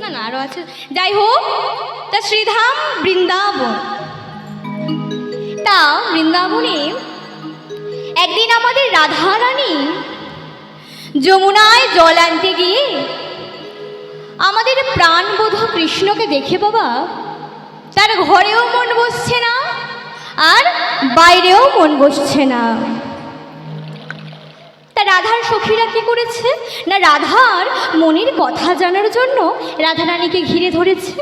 না না আরও আছে। যাই হোক, তা শ্রীধাম বৃন্দাবন। তা বৃন্দাবনে একদিন আমাদের রাধারানী যমুনায় জল আনতে গিয়ে আমাদের প্রাণবোধ কৃষ্ণকে দেখে, বাবা, তার ঘরেও মন বসছে না আর বাইরেও মন বসছে না। তা রাধার সখীরা কি করেছে? না রাধার মনের কথা জানার জন্য রাধা রানীকে ঘিরে ধরেছে?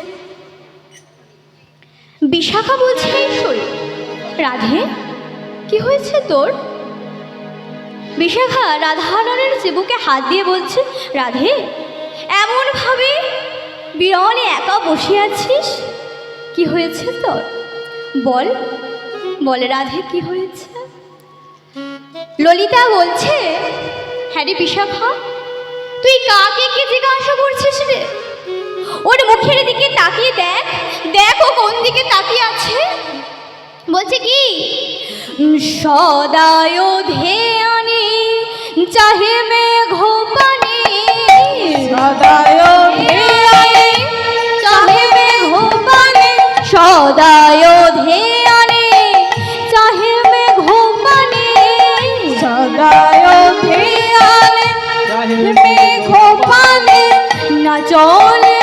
বিশাখা বলছে শরীর রাধে, কি হয়েছে তোর? বিশাখা রাধারানীর চিবুকে হাত দিয়ে বলছে, রাধে, এমনভাবে বিরলে একা বসে আছিস? কি হয়েছে তোর? বল, বলে রাধে, কি হয়েছে? ললিতা বলছে হ্যাঁ রে বিশাখা তুই কাকে কি জিজ্ঞাসা করছিস রে? ওর মুখের দিকে তাকিয়ে দেখ দেখ ও কোন দিকে তাকিয়ে আছে। বলছে কি সদায় ধেয়ানি চাহে মেঘ পানি। সদায় ধেয়ানি চাহে মেঘ পানি সদায় ধেয়ানি মেঘ পানি না চলে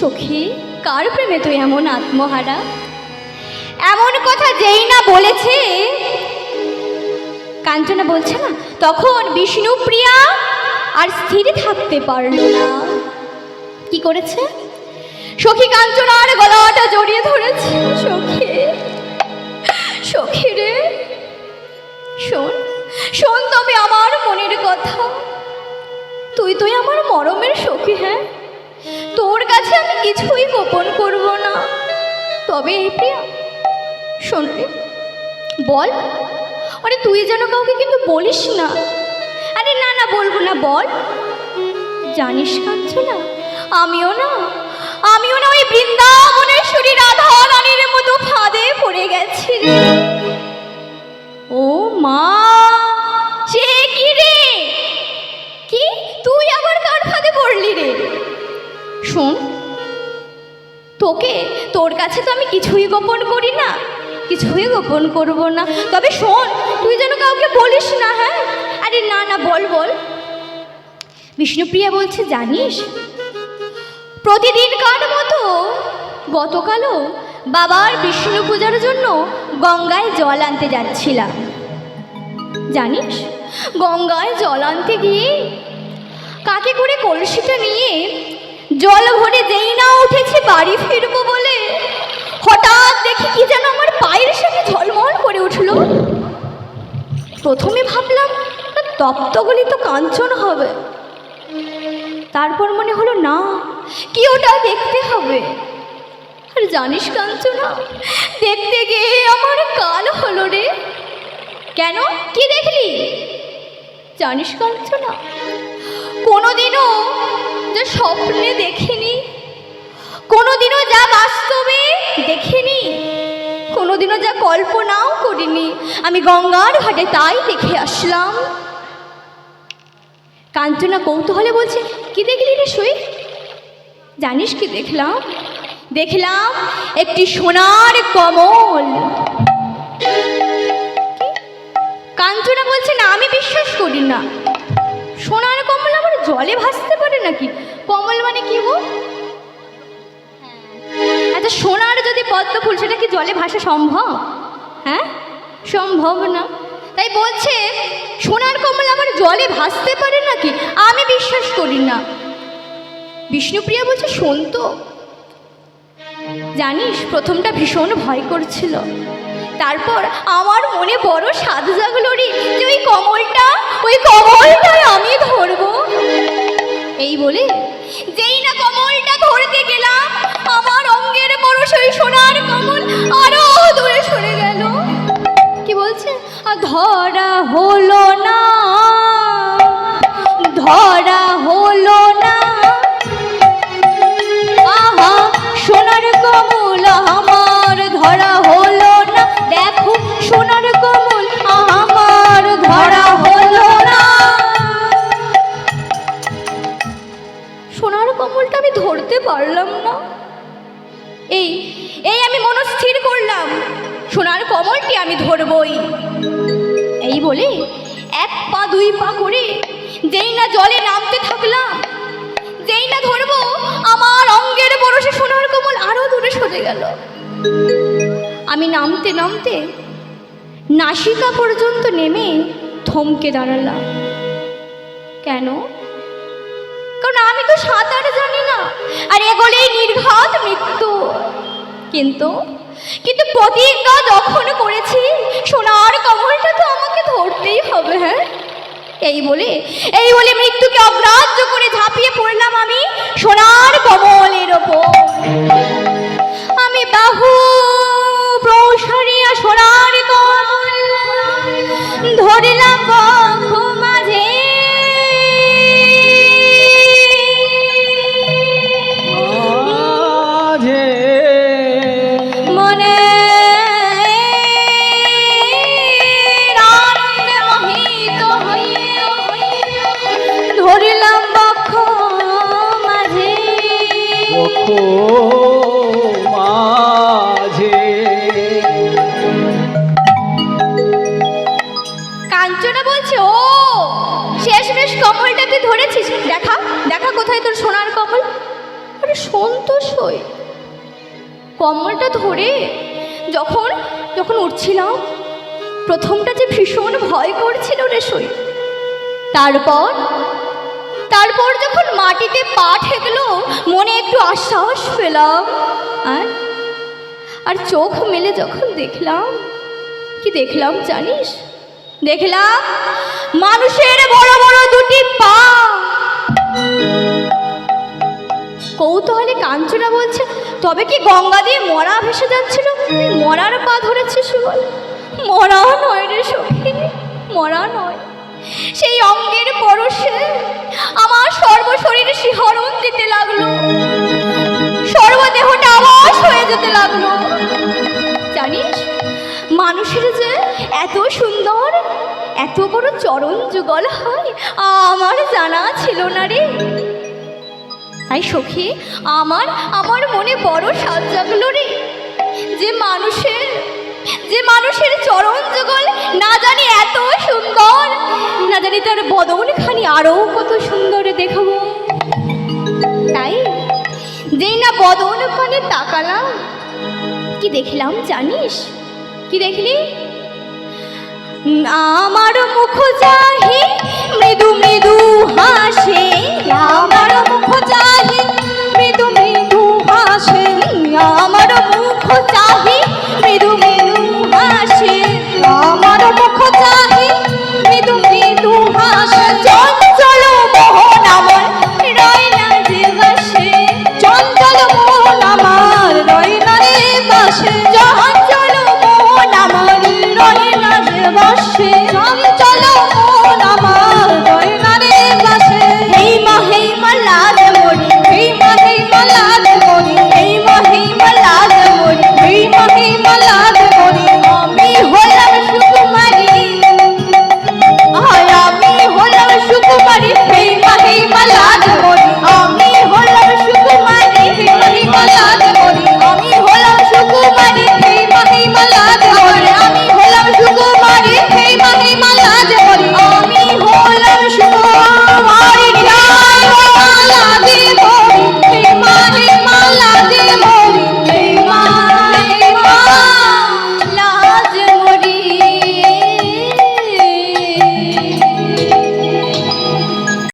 সখী, কার প্রেমে তুই এমন আত্মহারা? এমন কথা যেই না বলেছে। কাঞ্চনা বলছে না, তখন বিষ্ণুপ্রিয়া আর স্থির থাকতে পারল না। কি করেছে? সখী কাঞ্চনার গলাটা জড়িয়ে ধরেছে। সখী সখী রে, শোন শোন তবে আমার মনের কথা। তুই তুই আমার মরমের সখী হ্যাঁ? তোর কাছে আমি কিছুই গোপন করব না। তবে এই প্রিয়া, শোন বল। আরে তুই যেন কাউকে কিন্তু বলিস না। আরে না না, বলব না, বল। জানিস কাঁদছ না আমিও না আমিও না ওই বৃন্দাবনেশ্বরী রাধা রানীর মতো ফাঁদে পড়ে গেছি। ও মা! শোন, তোকে, তোর কাছে তো আমি কিছুই গোপন করি না, কিছুই গোপন করব না। তবে শোন, তুই যেন কাউকে বলিস না হ্যাঁ? আরে না না, বল বল। বিষ্ণুপ্রিয়া বলছে, জানিস? প্রতিদিন প্রতিদিনকার মতো গতকালও বাবার বিষ্ণু পূজার জন্য গঙ্গায় জল আনতে যাচ্ছিলাম। জানিস? গঙ্গায় জল আনতে গিয়ে কাকে করে কলসিটা নিয়ে জল ভরে যেই না উঠেছে বাড়ি ফিরবো বলে, হঠাৎ দেখি কি যেন আমার পায়ের সাথে ঝলমল করে উঠল। প্রথমে ভাবলাম তপ্তগুলি তো কাঞ্চন হবে। তারপর মনে হলো, না, কি ওটা দেখতে হবে? আর জানিস কাঞ্চনা, দেখতে গিয়ে আমার কাল হলো রে। কেন? কি দেখলি? জানিস কাঞ্চনা কোনোদিনও যে স্বপ্নে দেখিনি, কোনোদিনও যা বাস্তবে দেখিনি, কোনোদিনও যা কল্পনাও করিনি। আমি গঙ্গার ঘাটে তাই দেখে আসলাম। কাঞ্চনা কৌতূহলে বলছে, কি দেখলি রে সই? জানিস কি দেখলাম? দেখলাম একটি সোনার কমল। কাঞ্চনা বলছে, না, আমি বিশ্বাস করি না। সোনার কমল আবার জলে ভাসতে পারে নাকি? কমল মানে কি গো? আচ্ছা সোনার যদি পদ্ম ফুল, সেটা কি জলে ভাসা সম্ভব? হ্যাঁ? সম্ভব না। তাই বলছে, সোনার কমল আবার জলে ভাসতে পারে নাকি? আমি বিশ্বাস করি না। বিষ্ণুপ্রিয়া বলছে, শোন তো। জানিস, প্রথমটা ভীষণ ভয় করছিল। তারপর আমার মনে বড় স্বাদ জাগলো রে যে ওই কমলটা, ওই কমলটাই আমি ধরবো। এই বলে যেই না কমলটা ধরতে গেলাম, আমার অঙ্গের বড় সেই সোনার কমল আরও দূরে সরে গেল। কি বলছে? ধরা হলো না, ধরা হলো না। আহা, সোনার কমল আমার ধরা কমলটা আমি ধরতে পারলাম না। এই এই আমি মনস্থির করলাম। সোনার কমলটি আমি ধরবই। এই বলে এক পা, দুই পা করে যেই না জলে নামতে থাকলাম, যেই না ধরবো, আমার অঙ্গের বরসে সোনার কমল আরও দূরে সরে গেল। আমি নামতে নামতে নাসিকা পর্যন্ত নেমে থমকে দাঁড়ালাম। কেন? কারণ আমি তো সাঁতার জানি না। আর এগোলেই নির্ঘাত মৃত্যু। কিন্তু কিন্তু প্রতিজ্ঞা যখন করেছি, সোনার কমলটা তো আমাকে ধরতেই হবে হ্যাঁ? এই বলে এই বলে মৃত্যুকে অগ্রাহ্য করে ঝাঁপিয়ে পড়লাম আমি সোনার কমলের ওপর। আমি বাহু প্রসারিয়া সোনার কমল ধরিলাম কাঞ্চনা বলছে, ও, শেষমেশ কমলটা তুই ধরেছিস। দেখা দেখা কোথায় তোর সোনার কমল? আরে, সন্তোষ হই কমলটা ধরে যখন যখন উঠছিলাম, প্রথমটা যে ভীষণ ভয় করছিল রে সই। তারপর তারপর যখন মাটিতে পা ঠেকলো, মনে একটু আশ্বাস পেলাম। আর আর চোখ মেলে যখন দেখলাম, কি দেখলাম জানিস? দেখলাম মানুষের বড় বড় দুটি পা। কৌতূহলে কাঞ্চনা বলছে, তবে কি গঙ্গা দিয়ে মরা ভেসে যাচ্ছিল? মরার পা ধরেছে বল মরা নয় রে সখী, মরা নয়। সেই অঙ্গের পরশে আমার সর্বশরীরে শিহরণ দিতে লাগল। সর্বদেহটা আবাস হয়ে যেতে লাগল। মানুষের যে এত সুন্দর, এত বড় চরণ যুগল হয়, আমার জানা ছিল না রে। তাই সখী, আমার আমার মনে বড় সাজ জাগলো রে। যে মানুষের যে মানুষের চরণ যুগল না জানি এত সুন্দর, না জানি তার বদনখানি আরও কত সুন্দর দেখব। তাই, যেই না বদন পানে তাকালাম, কি দেখলাম জানিস? কি দেখলি আমার মুখ চাহি, মৃদু মৃদু হাসে, আমার মুখ চাহি, মৃদু মৃদু হাসে, আমার মুখ চাহি, মৃদু মৃদু হাসে, আমার মুখ চাহি।